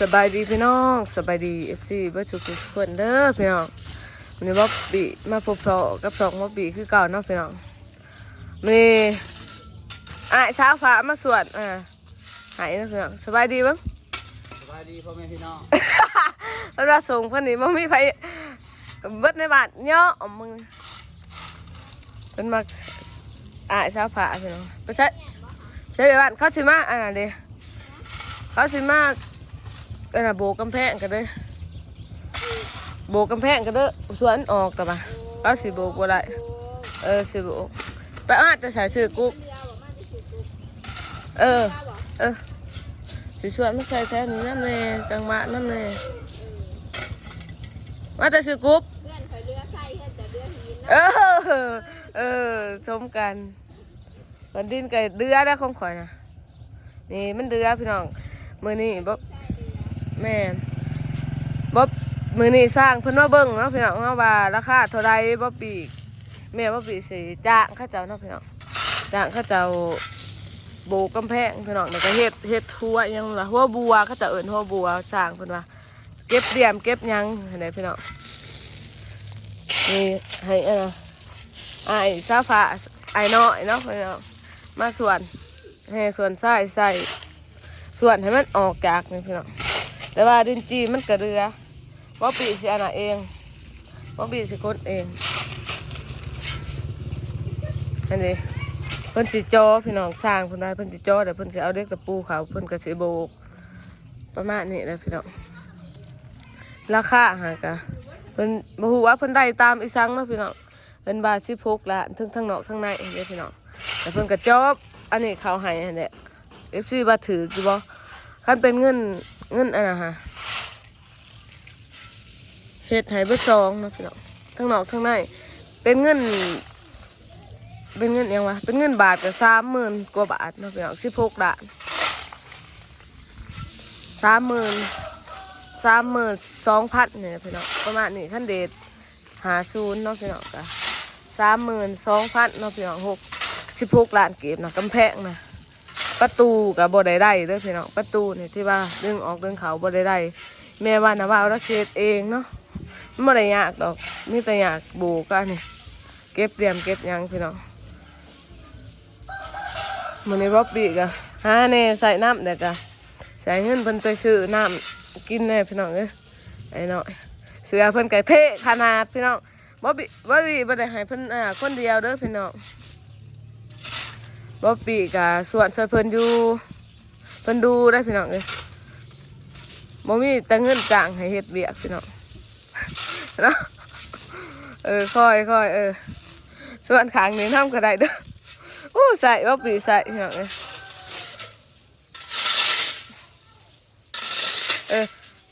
สบายดีพี่น้องสบายดีเอฟซีเบิร์ดสุขทุกคนเด้อพี่น้องวันนี้บ๊อบบี้มาพบพอกับสองบ๊อบบี้คือเก่าเนาะพี่น้องมีอะเช้าฟ้ามาสวดอ่าหายนะพี่น้องสบายดีบ้างสบายดีพ่อแม่พี่น้องเวลาส่งเพิ่นนี่บ่มีไฟเบิดในบ้านเนาะเอามึงเพิ่นมาอะเช้าฟ้าพี่น้องไปใช้ใช้บ้านเขาสิมาอ่าเด้เขาสิมา เออโบกกำแพงกันเด้อโบกกำแพงกันเด้อสวนออกกันมาเขาสิโบกบ่ได้เออสิโบกไปอาจจะใส่ชื่อกุ๊กเออเออสิชวนมาใส่แถวนี้นั่นแน่จังหวะนั่นแน่มาแต่ชื่อกุ๊กเออยเอใส่เพื่อนจะเรือหินเออเออชมกันวันดินกับเดือได้ของข่อยนะนี่มันเดือพี่น้องมือนี่บ๊บ แม่นบ๊อบมือนี่สร้างเพิ่นมาเบิ่งเนาะพี่น้องเนาะว่าราคาเท่าไรบ๊อบปีกแม่บ๊อบปีสิจ้างข้าเจ้าเนาะพี่น้องจ้างข้าเจ้าโบกกำแพงพี่น้องแล้วก็เฮ็ดเฮ็ดทั่วยังละหัวบัวเขาเจะเอิ้นหัวบัวสร้างเพิ่นว่า เก็บเดียมเก็บยังเห็นไหมพี่น้องนี่ให้อะนะไอ้ซาฟาไอ้น้อยเนาะพี่น้องมาส่วนให้ส่วนใส่ใส่ส่วนให้มันออกจากนี่พี่น้อง แต่ว่าดินจีมันกระเรือว่าปีสิอันน่ะเองว่าปีสิกดเองอันนี้เพิ่นสิจอพี่น้องสร้างเพิ่นได้เพิ่นสิจอเดี๋ยวเพิ่นสิเอาเด็กตะปูเขาเพิ่นก็สิโบก ประมาณนี้เลยพี่น้องราคาหากะเพิ่นบ่ฮู้ว่าเพิ่นได้ตามอีสังเนาะพี่น้องเป็นบาสิพกละทั้งทั้งนอกทั้งในเด้พี่น้องแต่เพิ่นก็จอบอันนี้เขาให้อันเนี้ยเอฟซีบาถือกี่บ่คันเป็นเงิน เงินอันน่ะฮะเฮ็ดให้เบิดซองนะพี่น้องทั้งนอกทั้งในเป็นเงิน เป็นเงินยังวะเป็นเงินบาทก็สามหมื่นกว่าบาทนะพี่น้องสิบหกล้านสามหมื่นสามหมื่นสองพันเนี่ยพี่น้องประมาณนี้ขั้นเดทหาศูนย์เนาะพี่น้องกะสามหมื่นสองพันเนาะพี่น้องหกสิบหกล้านเก็บนะกำแพงนะ ประตูกับบ่ได้ได้เด้อพี่น้องประตูเนี่ยที่ว่าดึงออกดึงเขาบ่ได้ได้แม่ว่านะว่าเอาละเช็ดเองเนาะไม่ได้ยากดอกนี่แต่อยากโบกันนี่เก็บเตรียมเก็บยังพี่น้องมันในี้รอบปีกะหาแน่ใส่น้ำเด็กกะใส่เงินเพิ่นไปซื้อน้ำกินแน่พี่น้องเอ้ยไอ้น้อยเสือเพิ่นไก่เท่ขนาดพี่น้องบ๊อบบี้บ๊อบบี้บ่ได้ให้เพิ่นอ่าคนเดียวเด้อพี่น้อง บ๊อบบี้กับส่วนช่วยเพิ่นอยู่เพิ่นดูได้พี่น้องเอ้ยบ่มีแต่เงินจ้างให้เฮ็ดเวียกพี่น้องเนาะเออค่อยค่อยเออส่วนขางนี้ทำก็ได้เด้อโอ้ใส่บ๊อบบี้ใส่พี่น้องเอ้ยเออ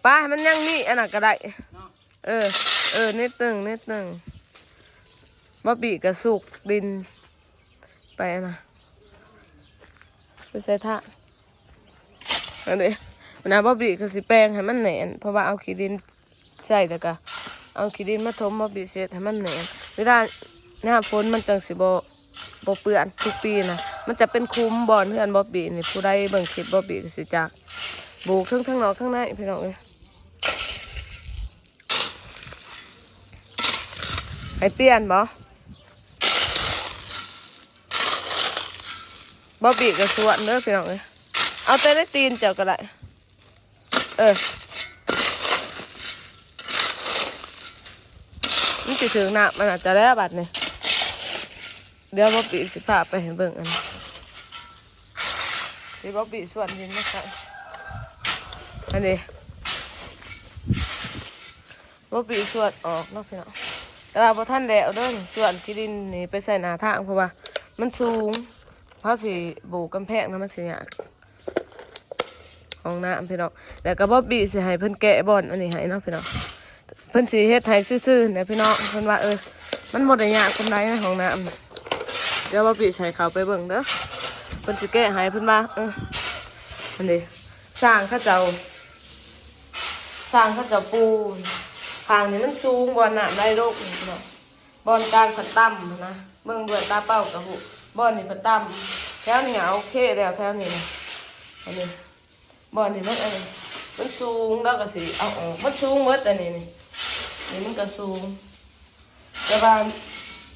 ป้ามันยังมีอันนั้นก็ได้เนาะเออ เออนิดหนึ่งนิดหนึ่งบะบีกระสุกดินไปนะ ไปใส่ท่าอันนี้มันนะบะบีก็สิแปลงให้มันแหนนเพราะว่าเอาขี้ดินใส่แล้วก็เอาขี้ดินมาถมบะบีเสร็จให้มันแหนนเวลาหน้าฝนมันจังสิบ่บ่เปื้อนทุกปีนะมันจะเป็นคุ้มบ่อนเพื่อนบะบีนี่ผู้ใดเบิ่งคลิปบะบีก็สิจักปลูกทั้งทั้งนอกทั้งในพี่น้องเอ้ยให้เปลี่ยนบ่ บ่บีกระสวนเด้อพี่น้องเอ้ยเอาแต่ได้ตีนเจ้าก็ได้ เออมันสิถึงน้ำมันอาจจะแล้วบัดนี่เดี๋ยวบ่บีสิพาไปให้เบิ่งอันนี้สิบ่บีส่วนดินนะครับอันนี้บ่บีส่วนออกนาะพี่น้องแต่ว่าพอท่านแล้วเด้อส่วนที่ดินนี่ไปใส่หนาทางเพราะว่า มันสูง เพราะสิบูกำแพงนะมันสิยากของน้ำพี่น้องแล้วก็บ๊อบบี้สิให้เพิ่นแกะบอนอันนี้ให้เนาะพี่น้องเพิ่นสิเฮ็ดให้ซื่อๆเนี่ยพี่น้องเพิ่นว่าเออมันบ่ได้ยากปานใดนะของน้ำน่ะเดี๋ยวบ๊อบบี้ใส่เขาไปเบิ่งเด้อเพิ่นสิแกะให้เพิ่นว่าเอออันนี้สร้างเขาเจ้าสร้างเขาเจ้าปูนทางนี้มันสูงบอลน่ะได้โรคพี่น้องบอลกลางผัดต่ำนะเบิ่งด้วยตาเป้ากระหุ บ่อลนี่ผัดต่ำแถวนี้เอาโอเคแล้วแถวนี้นะอันนี้บ่อลนี่มันเออมันสูงแล้วก็สิเอาออกมันสูงหมดอันนี้นี่นี่มันก็สูงแต่ว่า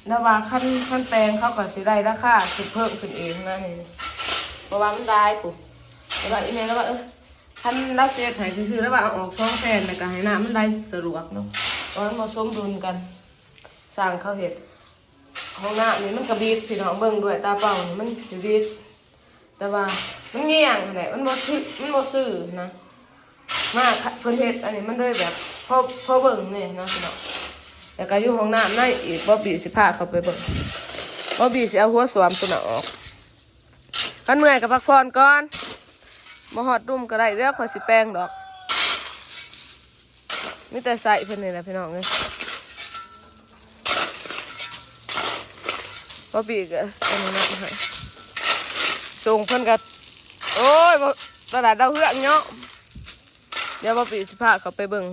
แต่ว่าขั้นขั้นแปลงเขาก็สิได้ราคาสิเพิ่มขึ้นเองนะนี่เพราะว่ามันได้ปุ๊บแต่ว่าอีเมลแล้วว่าเออขั้นรักเสียหายซื่อแล้วว่าเอาออกช่องแฟนแล้วก็ให้น้ำมันได้สะดวกเนาะเพราะมันมาสมดุลกันสร้างเขาเห็ด ห้องน้ำนี่มันกระบีดพี่น้องเบิ่งด้วยตาเปล่านี่มันสิบีดแต่ว่ามันเงี้ยงแหละมันบ่ทึมันบ่ซื่อนะมาเพิ่นเฮ็ดอันนี้มันเลยแบบพอพอเบิ่งนี่นะพี่น้องแล้วก็อยู่ห้องน้ำในอีกบ่บีสิพาเขาไปเบิ่งบ่บีสิเอาหัวสวมตัวน่ะออกคันเมื่อยก็พักผ่อนก่อนบ่ฮอดรุ่มก็ได้เดี๋ยวข่อยสิแปรงดอกมีแต่ใส่เพิ่นนี่แหละพี่น้องเอ้ย บ่บีก็อันนี้นะให้ส่งเพิ่นก็โอ้ยบ่ตลาดดาวเฮือกเนาะเดี๋ยวบอปีสิพาเขาไปเบิ่ง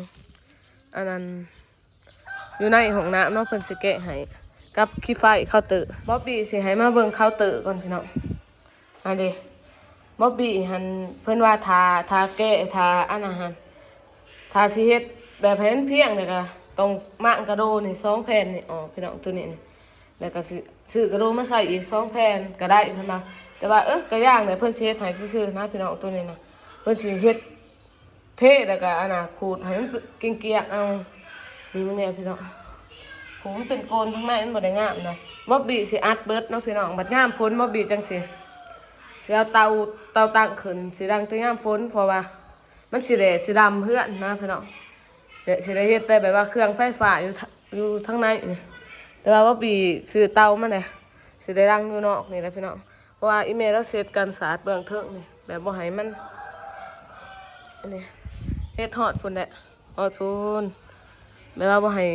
อันนั้นอยู่ในห้องน้ำเนาะเพิ่นสิแกะให้กับขี้ไฟเคาเตอร์บอบบี้สิให้มาเบิ่งเคาเตอร์ก่อนพี่น้องอันเดบอบบี้หันเพิ่นว่าทาทาแกะทาอันนั้นหันทาสิเฮ็ดแบบให้มันเพียงแล้วก็ตรงมางกระโดนี่สองแผ่นนี่ออกพี่น้องตัวนี้นี่ แล้วก็สิซื้อกระโดมาใส่อีกสองแผ่นก็ได้เพิ่นว่าแต่ว่าเออกระย่างเนี่ยเพิ่นสิเฮ็ดให้ซื่อๆนะพี่น้องตัวนี้นะเพิ่นสิเฮ็ดเทแล้วก็อันน่ะขูดให้มันเกลียงๆเอานี่มันเนี่ยพี่น้องผมมันเป็นโกนทั้งในมันบ่ได้งามนะบ๊อบบี้สิอัดเบิดเนาะพี่น้องบัดงามฝนบ๊อบบี้จังสิสิเอาเตาเตาตั้งขึ้นสิดังแต่งามฝนเพราะว่า มันสิแดดสิดำเพื่อนนะพี่น้องเดี๋ยวสิได้เฮ็ดแต่แบบว่าเครื่องไฟฟ้าอยู่อยู่ทั้งในนี่ แต่ว่าบ๊อบบี้ซื้อเตามาเนี่ยสิได้ดังอยู่นอกนี่แหละพี่น้องเพราะว่าอีเมลเราเสร็จกันสาดเบื้องเทิงนี่แบบบ่ให้มันอันนี้เฮ็ดฮอดพุ่นแหละฮอดพุ่นแม่ว่าบ่ให้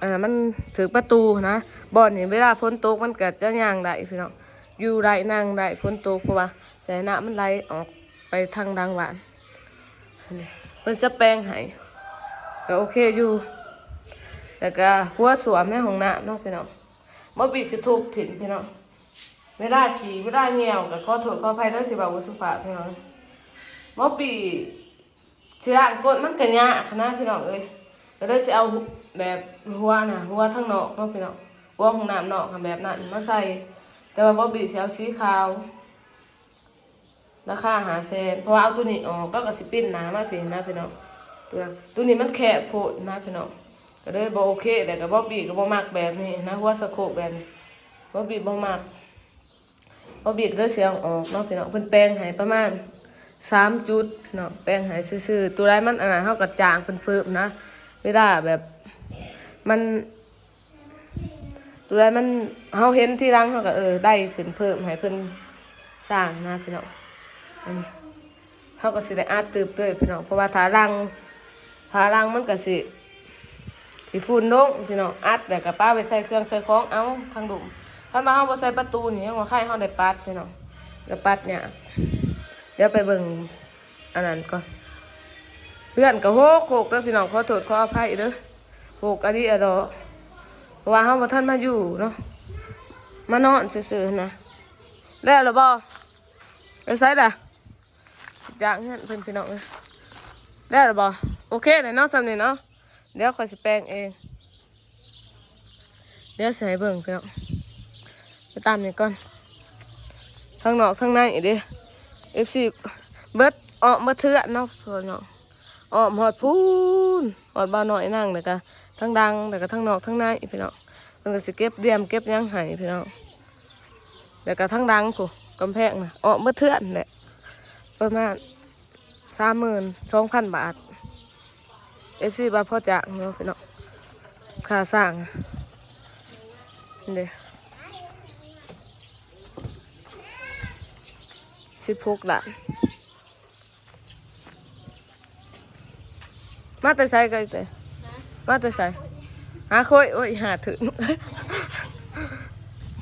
อันนั้นมันถึงประตูนะบ่อนนี่เวลาฝนตกมันก็จะย่างได้พี่น้องอยู่ได้นั่งได้ฝนตกเพราะว่าแสงน้ำมันไหลออกไปทางดังหวานอันนี้เพิ่นจะแปลงให้ก็โอเคอยู่ แล้วก็หัวสวมในห้องน้ำเนาะพี่น้องบ่บีสิทุบถิ่นพี่น้องเวลาขี่เวลาเหี่ยวก็ขอโทษขออภัยด้อที่ว่าบ่สุภาพพี่น้องบ่บีสิล้างก้นมันก็ยากนะพี่น้องเอ้ยก็เลยสิเอาแบบหัวน่ะหัวทั้งนอกเนาะพี่น้องหัวของน้ำนอกค่ะแบบนั้นมาใส่แต่ว่าบ๊อบบี้สิเอาสีขาวราคาหาแสนเพราะว่าเอาตัวนี้ออกแล้วก็สิปิ้นหนามาพี่นะพี่น้องตัวตัวนี้มันแคบโพดนะพี่น้อง ก็เลยบ่โอเค แต่ก็บอบบี้ก็บ่มักแบบนี้นะหัวสะโคกแบบนี้บ๊อบบี้บ่มักบอบบี้ก็เลยสิเอาออกเนาะพี่น้องเพิ่นแปลงให้ประมาณสามจุดเนาะแป้งหายซื่อๆตัวไรมันอันนั้นเท่ากับจางเป็นเฟิมนะเวลาแบบมันตัวไรมันเขาเห็นที่รังเขาก็เออได้ขึ้นเพิ่มให้เพิ่นสร้างนะพี่น้องอันนี้เขาก็สิได้อาดตืบเลยพี่น้องเพราะว่าถารังถารังมันก็สิ สิฝุ่นลงพี่น้องอัดแต่กับป้าไปใส่เครื่องใส่ของเอาทางดุมคันมาเขาบ่ใส่ประตูนี่ว่าใครเขาได้ปัดพี่น้องก็ปัดเนี่ยเดี๋ยวไปเบิ่งอันนั้นก่อนเพื่อนก็โหกโหกเด้อพี่น้องขอโทษขออภัยเด้อโหกอันนี้อะดอกเพราะว่าเฮาบ่ทันมาอยู่เนาะมานอนซื่อๆนะแล้วหรือบ่ไปไสล่ะจางเงินเพิ่นพี่น้องเอ้ยแล้วหรือบ่โอเคเลยเนาะสำนี้เนาะ เดี๋ยวคอยสิแปลงเอง เดี๋ยวให้เบิ่งพี่น้องไปตามนี่ก่อนทางนอกทางในอีกเด้เอฟซีเบิดออกมาเถื่อนเนาะพอเนาะออกหอดพูนหอดบ้านน้อยนั่งเลยก็ทั้งดังแต่ก็ทั้งนอกทั้งในพี่น้องมันก็สิเก็บเดียมเก็บยังไห้พี่น้องแล้วก็ทั้งดังกูกำแพงนะออกมาเถื่อนแหละประมาณสามหมื่นสองพันบาท เอฟซีบาพ่อจ่างเนาะพี่น้องค่าสร้างอะนี่เด้สิบหกล้านมาแต่ใส่กันแต่มาแต่ใส่หาคุยโอ้ยหาถึง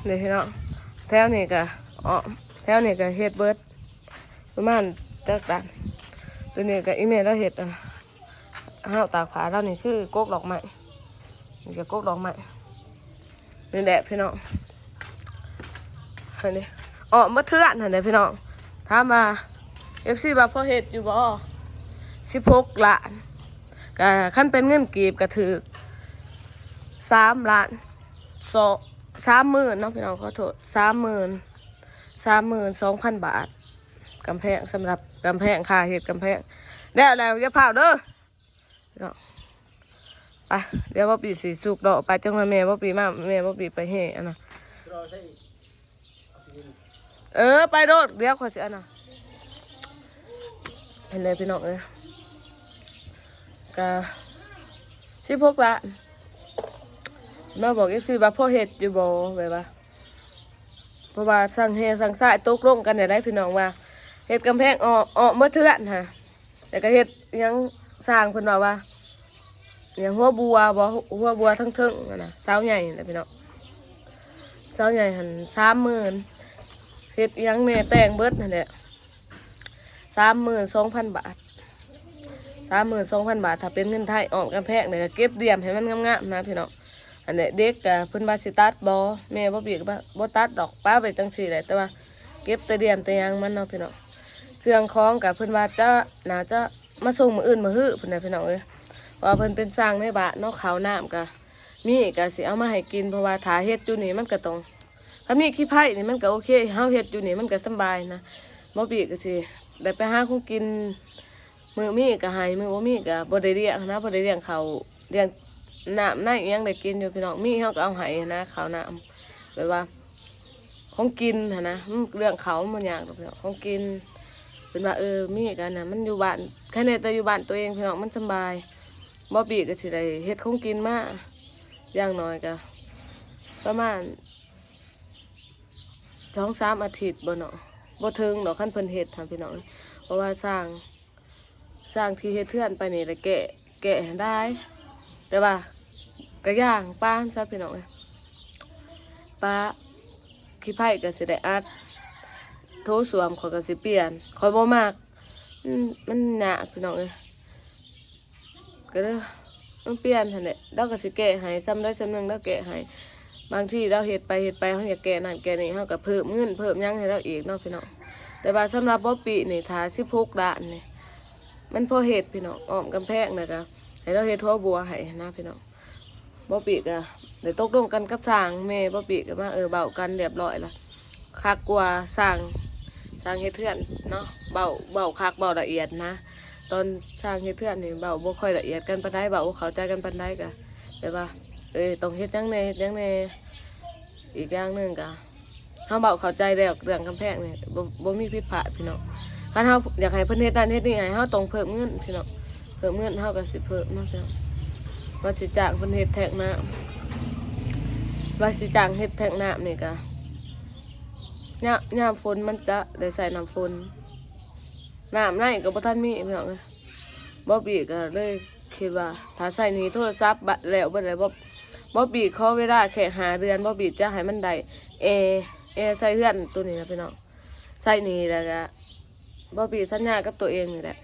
เดี๋ยวพี่น้องแถวนี้ก็อ๋อแถวนี้ก็เฮ็ดเบิร์ดประมาณจักตันตัวนี้ก็อีเมลแล้วเฮ็ดอะ ห้าวตากผาแล้วนี่คือกกดอกไม้นี่ก็กกดอกไม้นี่แหละพี่น้องอันนี้อ๋อมาเทื่อนอันนี้พี่น้องถามมาเอฟซีบาพ่อเห็ดอยู่บ่สิบหกล้านก็ขั้นเป็นเงินกีบก็ถือสามล้านสองสามหมื่นเนาะพี่น้องขอโทษสามหมื่นสามหมื่นสองพันบาทกำแพงสำหรับกำแพงค่าเห็ดกำแพงแล้วแล้วอย่าเผาเด้อ พี่น้องไปเดี๋ยวว่าปีสีสุกดอกไปจังมาแม่ว่าปีมาแม่ว่าปีไปเฮอันน่ะเออไปโดดเดี๋ยวขอสิอันน่ะเห็นเลยพี่น้องเอ้ยกะสิพกละมาบอกอีกทีว่าพ่อเห็ดอยู่บ่แบบว่าเพราะว่าสั่งเฮสั่งสายตกลงกันได้ได้พี่น้องว่าเห็ดกำแพงออกออกเมื่อเทือนฮะแต่ก็เห็ดยัง สร้างเพิ่นว่าว่าอหยังหัวบัวบ่หัวบัวทั้งเทิงนั่นน่ะเสาใหญ่นะพี่น้องเสาใหญ่หันสามหมื่นเฮ็ดยังแหน่แต่งเบิดนั่นแหละสามหมื่นสองพันบาทสามหมื่นสองพันบาทถ้าเป็นเงินไทยออกกันแพงเนี่ยเก็บเดียมให้มันงามๆนะพี่น้องอันเนี้ยเด็กกับเพิ่นว่าสิตัดบ่แม่บ่บียกบ่บ่ตัดดอกป้าไปจังซี่แหละแต่ว่าเก็บแต่เดียมแต่ยังมันเนาะพี่น้องเครื่องของกับเพิ่นว่าจะน่าจะ มาส่งมืออื่นมื้อฮื้อเพิ่นน่ะพี่น้องเอ้ยว่าเพิ่นเป็นสร้างในบ้านเนาะข้าวน้ำก็มีก็สิเอามาให้กินเพราะว่าถ้าเฮ็ดอยู่นี่มันก็ต้องถ้ามีขี้ไผ่นี่มันก็โอเคเฮาเฮ็ดอยู่นี่มันก็สบายนะบ่ปีก็สิได้ไปหาของกินมือมีก็ให้มือบ่มีก็บ่ได้เลี้ยงนะบ่ได้เลี้ยงเขาเลี้ยงน้ำในอิหยังได้กินอยู่พี่น้องมีเฮาก็เอาให้นะข้าวน้ำแบบว่าของกินนะเรื่องเขามันยากดอกพี่น้องของกิน เป็นว่าเออมีกันนะมันอยู่บ้านแค่ในแต่อยู่บ้านตัวเองพี่น้องมันสบายบ่ปีก็สิได้เฮ็ดของกินมาอย่างน้อยก็ประมาณสองสามอาทิตย์บ่เนาะบ่ถึงดอกขั้นเพิ่นเฮ็ดทำพี่น้องเอ้ยเพราะว่าสร้างสร้างที่เฮ็ดเทือนไปนี่แหละแกะแกะได้ แต่ว่าก็ย่างป้านซะพี่น้องเอ้ยป้าขี้ไผ่ก็สิได้อัด โทสวมขอยก็สิเปลี่ยนขอยบ่มากมมันยากพี่น้องเอ้ยก็เด้อมันเปลี่ยนหั่นแหละเราก็สิแกะให้ซ้ำได้ซ้ำหนึงเราแกะให้บางทีเราเห็ดไปเห็ดไปเขาอยากแก่นั่นแก่นี่เขาก็เพิ่มเงินเพิ่มหยังให้เราอีกเนาะพี่น้องแต่ว่าสำหรับบ๊อบปีนี่ทาสิบหกด้านนี่มันพอเห็ดพี่น้องอ้อมกำแพงนะคะให้เราเห็ดทั่วบัวให้นะพี่น้องบ๊อบปีก็เดี๋ยวตกลงกันกับสร้างแม่บ๊อบปีก็มาเออเบากันเรียบร้อยละคักกว่าสร้าง สร้างเฮ็ดเพื่อนเนาะเบาเบาคักเบาละเอียดนะ ตอนสร้างเฮ็ดเพื่อนนี่เบาบ่ค่อยละเอียดกันปานใดเบาเข้าใจกันปานใดก็แบบว่าเอ้ยต้องเฮ็ดยังแน่เฮ็ดยังแน่อีกอย่างหนึ่งก็เฮาเบาเข้าใจแล้วเรื่องกำแพงนี่บ่บ่มีผิดพลาดพี่น้องคันเฮาอยากให้เพิ่นเฮ็ดนั่นเฮ็ดนี่ให้เฮาต้องเพิ่มเงินพี่น้องเพิ่มเงินเฮาก็สิเพิ่มเนาะพี่น้องว่าสิจ้างเพิ่นเฮ็ดแทกน้ำว่าสิจ้างเฮ็ดแทกน้ำนี่ก็ ยามยามฝนมันจะได้ใส่น้ำฝนน้ำในก็บ่ทันมีพี่น้องเอ้ยบ่บีก็เลยคิดว่าถ้าใส่หนี้โทรศัพท์บัดแล้วเบิดแล้วบ่บอบบี้ขอเวลาแค่หาเดือนบอบบี้จะให้มันได้เอเอใส่เพื่อนตัวนี้นะพี่น้องใส่นี่แล้วก็บอบบี้สัญญากับตัวเองนี่แหละ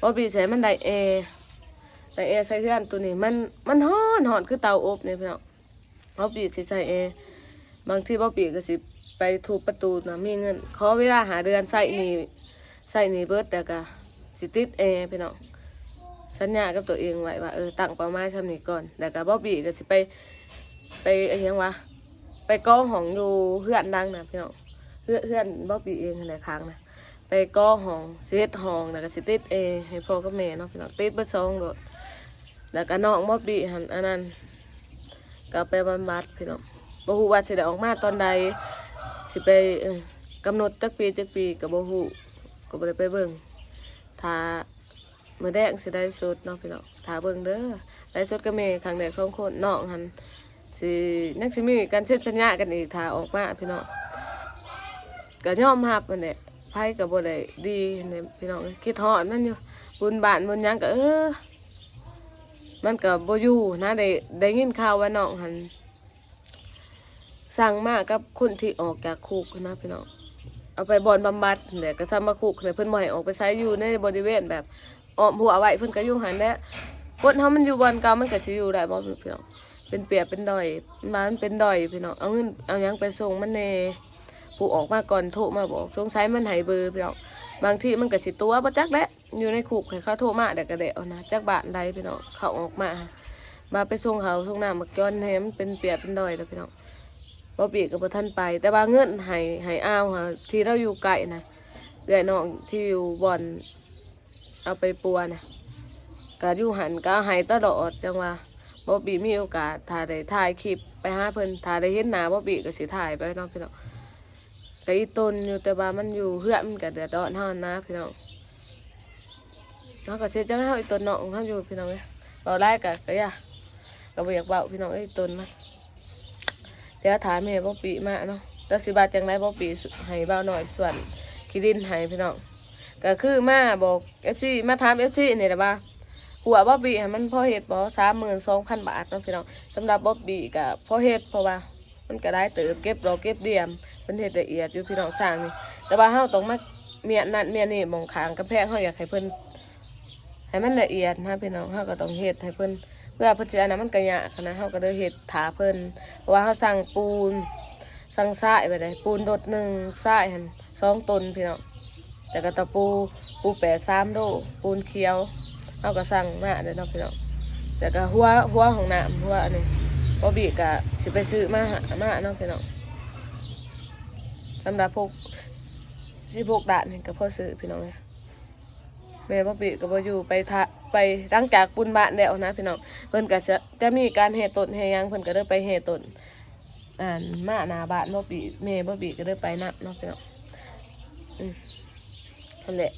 บอบบี้ใส่มันได้เอได้เอใส่เพื่อนตัวนี้มันมันฮ้อนหอนคือเตาอบเนี่ยพี่น้องบอบบี้สิใส่เอบางทีบอบบี้ก็สิ ไปถูกประตูนะมีเงินขอเวลาหาเดือนใส่นี่ใส่นี่เบิดแล้วก็สิติดเอพี่น้องสัญญากับตัวเองไว้ว่าเออตั้งเป้าหมายทำนี้ก่อนแล้วก็บ๊อบบี้ก็สิไปไปไอ้หยังวะไปก้อห้องอยู่เพื่อนดังนะพี่น้องเพื่อนเพื่อนบ๊อบบี้เองในครั้งนะไปก้อห้องเฮ็ดห้องแล้วก็สิติดเอให้พ่อกับแม่เนาะพี่น้องติดเบิดสองโดดแล้วก็น้องบ๊อบบี้หันอันนั้นก็ไปบำบัดพี่น้องบ่ฮู้ว่าสิได้ออกมาตอนใด สิไปกำหนดจักปีจักปีก็บ่ฮู้ก็บ่ได้ไปเบิ่งถ้ามือแดงสิได้สดเนาะพี่น้องถาเบิ่งเด้อได้สดก็มีครั้งแรกสองคนน้องหันสินักสิมีการเซ็นสัญญากันอีกถ้าออกมาพี่น้องก็ยอมรับมันแหละไพ่กับบ่ได้ดีเนี่ยพี่น้องคิดฮอดมันอยู่บุญบ้านบุญหยังก็เออมันก็บ่อยู่นะได้ได้ยินข่าวว่าน้องหัน สั่งมากกับคนที่ออกจากคุกนะพี่น้องเอาไปบอนบำบัดเนี่ยก็ซ้ำมาคุกเนี่ยเพิ่นบ่ให้ออกไปใช้อยู่ในบริเวณแบบออมหัวไว้เพิ่นก็อยู่หันแหละคนเฮามันอยู่บอนเก่ามันก็สิอยู่ได้บ่พี่น้องเป็นเปียบเป็นดอยมันเป็นดอยพี่น้องเอาเงินเอาหยังไปส่งมันแน่ผู้ออกมาก่อนโทรมาบอกสงสัยมันให้เบอร์พี่น้องบางทีมันก็สิตัวบ่จักแหละอยู่ในคุกให้เขาโทรมาเดี๋ยวก็ได้เอานะจักบาทใดพี่น้องเขาออกมา มาไปส่งเขาส่งน้ำมาก้อนให้มันเป็นเปียกเป็นดอยแล้วพี่น้อง บ่ปีก็บ่ทันไป แต่ว่าเงินห้ให้อ้าวค่ะที่เราอยู่ไกลนะเอื้อยน้องที่อยู่บ่อนเอาไปปัวนะก็อยู่หันก็ให้ตลอดจังว่าบ่ปีมีโอกาสถ้าได้ถ่ายคลิปไปหาเพิ่นถ้ายได้เห็นหน้าบ่ปีก็สิถ่ายไปเนาะพี่น้องก็อีตนอยู่แต่ว่ามันอยู่เฮือมันก็เดือดร้อนเท่านนะพี่น้องเนาะก็เสียจังเฮาอีตนเนาะเฮาอยู่พี่น้องเอ้ยเว้าได้ก็ก็อย่าก็บ่อยากเว้าพี่น้องเอ้ยตนมัน เดี๋ยวถามแม่บ่ปีมาเนาะแล้วสิบาทจังไดบ่ปีให้เบาหน่อยส่วนขี้ดินให้พี่น้องก็คือมาบอก FC มาถาม FC นี่แหละว่าหัวบ่ปีให้มันพอเฮ็ดบ่32,000บาทเนาะพี่น้องสำหรับบ่ปีก็พอเฮ็ดเพราะว่ามันก็ได้เติบเก็บดอเก็บเดียมเป็นเฮ็ดละเอียดอยู่พี่น้องสร้างนี่แต่ว่าเฮาต้องมาเมียนั่นเมียนี่มองขางกระแพงเฮาอยากให้เพิ่นให้มันละเอียดนะพี่น้องเฮาก็ต้องเฮ็ดให้เพิ่น เพื่อเพิ่นสิอันนั้นมันก็ยากนะเฮาก็เลยเฮ็ดถาเพิ่นเพราะว่าเฮาสั่งปูนสั่งทรายไปได้ปูนโดดหนึ่งทรายหั่นสองตนพี่น้องแล้วก็ตะปูปูแปดสามโลปูนเขียวเฮาก็สั่งมาเด้อเนาะพี่น้องแล้วก็หัวหัวของน้ำหัวอันนี้บอบีกะสิไปซื้อมาหามาเนาะพี่น้องสำหรับพวกที่พวกด่านก็พอซื้อพี่น้องเลย แม่บอบีก็บอยู่ไปทะไปหลังจากปุนบ้านแล้วนะพี่น้องเพิ่นก็จะจะมีการเฮต้นเฮหยังเพิ่นก็เดินไปเฮต้นอ่านมาหน้าบ้านบอบีแม่บอบีก็เดินไปนับเนาะพี่น้องอืมนั่นแหละ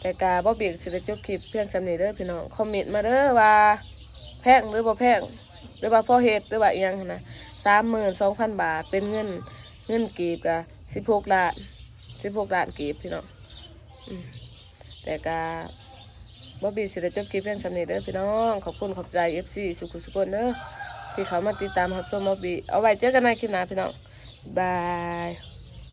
แต่กาบอบีสิได้จบคลิปเพียงสำนี้เด้อพี่น้องคอมเมนต์มาเด้อว่าแพงหรือบ่แพงหรือว่าพ่อเฮ็ดหรือว่าอหยังนนะสามหมื่นสองพันบาทเป็นเงินเงินกีบกะสิบหกล้านสิบหกล้านกีบพี่น้องอืม แต่กาบ่บีสิได้จบคลิปเพียงสำเนีเด้อพี่น้องขอบคุณขอบใจเอฟซีสุขุสุขคนเด้อที่เขามาติดตามรับชมบอบบี้เอาไว้เจอกันในคลิปหน้าพี่น้องบาย